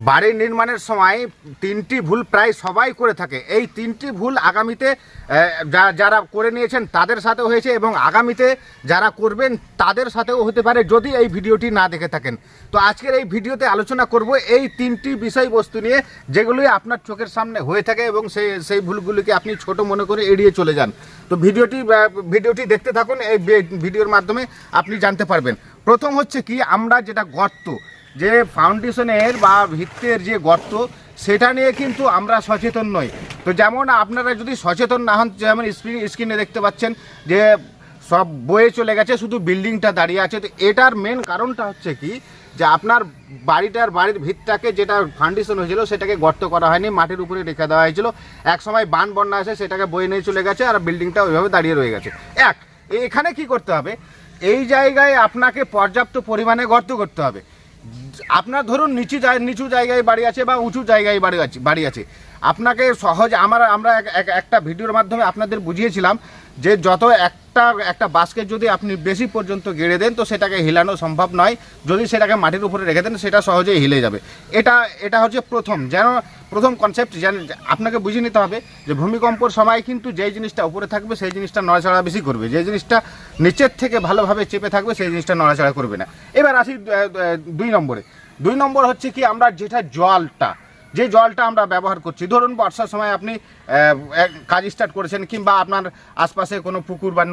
বাড়ি নির্মাণের সময় তিনটি ভুল প্রায় সবাই করে থাকে। এই তিনটি ভুল আগামীতে যারা করে নিয়েছেন তাদের সাথেও হয়েছে এবং আগামীতে যারা করবেন তাদের সাথেও হতে পারে যদি এই ভিডিওটি না দেখে থাকেন। তো আজকের এই ভিডিওতে আলোচনা করব এই তিনটি বিষয়বস্তু নিয়ে, যেগুলি আপনার চোখের সামনে হয়ে থাকে এবং সেই সেই ভুলগুলিকে আপনি ছোট মনে করে এড়িয়ে চলে যান। তো ভিডিওটি ভিডিওটি দেখতে থাকুন, এই ভিডিওর মাধ্যমে আপনি জানতে পারবেন। প্রথম হচ্ছে কি, আমরা যেটা গর্ত যে ফাউন্ডেশনের বা ভিত্তের যে গর্ত, সেটা নিয়ে কিন্তু আমরা সচেতন নই। তো যেমন আপনারা যদি সচেতন না হন, যেমন স্ক্রিন দেখতে পাচ্ছেন যে সব বয়ে চলে গেছে, শুধু বিল্ডিংটা দাঁড়িয়ে আছে। তো এটার মেন কারণটা হচ্ছে কি, যে আপনার বাড়িটার বাড়ির ভিতটাকে যেটা ফাউন্ডেশন হয়েছিল, সেটাকে গর্ত করা হয়নি, মাটির উপরে রেখে দেওয়া হয়েছিল। এক সময় বান বন্যা আসে সেটাকে বয়ে নিয়ে চলে গেছে আর বিল্ডিংটা ওইভাবে দাঁড়িয়ে রয়ে গেছে। এক এখানে কি করতে হবে? এই জায়গায় আপনাকে পর্যাপ্ত পরিমাণে গর্ত করতে হবে। আপনার ধরুন নিচু নিচু জায়গায় বাড়ি আছে বা উঁচু জায়গায় বাড়ি আছে বাড়ি আছে। আপনাকে সহজ আমার আমরা এক- এক- একটা ভিডিওর মাধ্যমে আপনাদের বুঝিয়েছিলাম যে যত একটা একটা বাস্কেট যদি আপনি বেশি পর্যন্ত গেড়ে দেন, তো সেটাকে হিলানো সম্ভব নয়। যদি সেটাকে মাটির উপরে রেখে দেন, সেটা সহজেই হিলে যাবে। এটা এটা হচ্ছে প্রথম। যেন প্রথম কনসেপ্ট যেন আপনাকে বুঝে নিতে হবে যে ভূমিকম্পর সময় কিন্তু যেই জিনিসটা উপরে থাকবে, সেই জিনিসটা নড়াচড়া বেশি করবে। যে জিনিসটা নিচের থেকে ভালোভাবে চেপে থাকবে, সেই জিনিসটা নড়াচড়া করবে না। এবার আসি দুই নম্বরে। দুই নম্বর হচ্ছে কি, আমরা যেটা জলটা যে জলটা আমরা ব্যবহার করছি, ধরুন বর্ষার সময় আপনি কাজ স্টার্ট করেছেন কিংবা আপনার আশপাশে কোনো পুকুর বা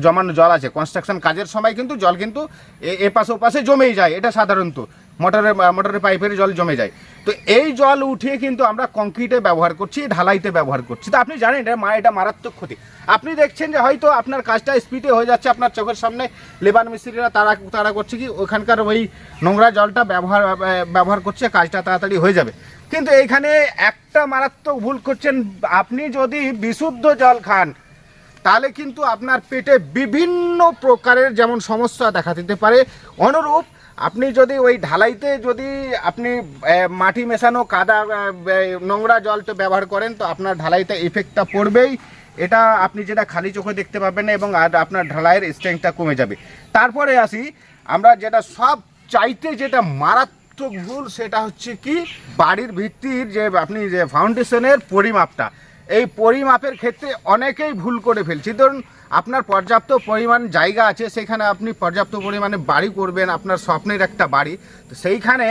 জমানো জল আছে কনস্ট্রাকশন কাজের সময় কিন্তু জল কিন্তু এ- এ পাশে ও পাশে জমেই যায়, এটা সাধারণত। মোটরের মোটরের পাইপের জল জমে যায়। তো এই জল উঠিয়ে কিন্তু আমরা কংক্রিটে ব্যবহার করছি, ঢালাইতে ব্যবহার করছি। তো আপনি জানেন, এটা মা, এটা মারাত্মক ক্ষতি। আপনি দেখছেন যে হয়তো আপনার কাজটা স্পিডে হয়ে যাচ্ছে, আপনার চোখের সামনে লেবার মিস্ত্রিরা তারা তারা করছে কি, ওখানকার ওই নোংরা জলটা ব্যবহার ব্যবহার করছে, কাজটা তাড়াতাড়ি হয়ে যাবে। কিন্তু এইখানে একটা মারাত্মক ভুল করছেন। আপনি যদি বিশুদ্ধ জল খান, তাহলে কিন্তু আপনার পেটে বিভিন্ন প্রকারের যেমন সমস্যা দেখা দিতে পারে, অনুরূপ আপনি যদি ওই ঢালাইতে যদি আপনি মাটি মেশানো, কাদা নোংরা জলটা ব্যবহার করেন, তো আপনার ঢালাইতে ইফেক্টটা পড়বেই। এটা আপনি যেটা খালি চোখে দেখতে পাবেন এবং আর আপনার ঢালাইয়ের স্ট্রেংথটা কমে যাবে। তারপরে আসি, আমরা যেটা সব চাইতে যেটা মারাত্মক ভুল, সেটা হচ্ছে কি, বাড়ির ভিত্তির যে আপনি যে ফাউন্ডেশনের পরিমাপটা। এই পরিমাপের ক্ষেত্রে অনেকেই ভুল করে ফেলছি। ধরুন, আপনার পর্যাপ্ত পরিমাণ জায়গা আছে, সেখানে আপনি পর্যাপ্ত পরিমাণে বাড়ি করবেন, আপনার স্বপ্নের একটা বাড়ি। তো সেইখানে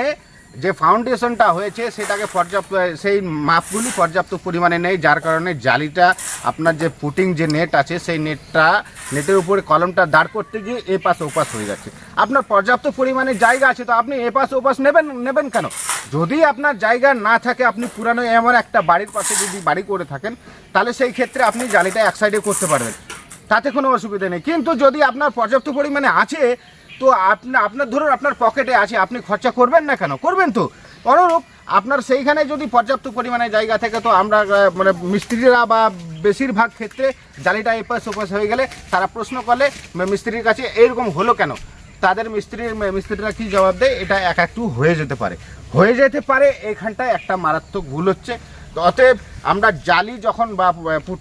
যে ফাউন্ডেশনটা হয়েছে, সেটাকে পর্যাপ্ত, সেই মাপগুলি পর্যাপ্ত পরিমাণে নেই, যার কারণে জালিটা, আপনার যে পুটিং যে নেট আছে, সেই নেটটা নেটের উপরে কলমটা দাঁড় করতে গিয়ে এ পাশ ওপাশ হয়ে যাচ্ছে। আপনার পর্যাপ্ত পরিমাণে জায়গা আছে, তো আপনি এ পাশ ওপাশ নেবেন নেবেন কেন? যদি আপনার জায়গা না থাকে, আপনি পুরানো এমন একটা বাড়ির পাশে যদি বাড়ি করে থাকেন, তাহলে সেই ক্ষেত্রে আপনি জালিটা এক সাইডে করতে পারবেন। তাতে কোনো অসুবিধা নেই। কিন্তু যদি আপনার পর্যাপ্ত পরিমাণে আছে তো আপনি, আপনার ধরুন আপনার পকেটে আছে, আপনি খরচা করবেন না কেন? করবেন তো। অনুরূপ, আপনার সেইখানে যদি পর্যাপ্ত পরিমাণে জায়গা থাকে, তো আমরা মানে মিস্ত্রিরা বা বেশিরভাগ ক্ষেত্রে জালিটা এপাশ ওপাশ হয়ে গেলে তারা প্রশ্ন করলে মিস্ত্রির কাছে এরকম হলো কেন? তাদের মিস্ত্রির মিস্ত্রিরা কি জবাব দেয়? এটা এক একটু হয়ে যেতে পারে। হয়ে যেতে পারে, এখানটায় একটা মারাত্মক ভুল হচ্ছে। অতএব আমরা জালি যখন বা পুটিং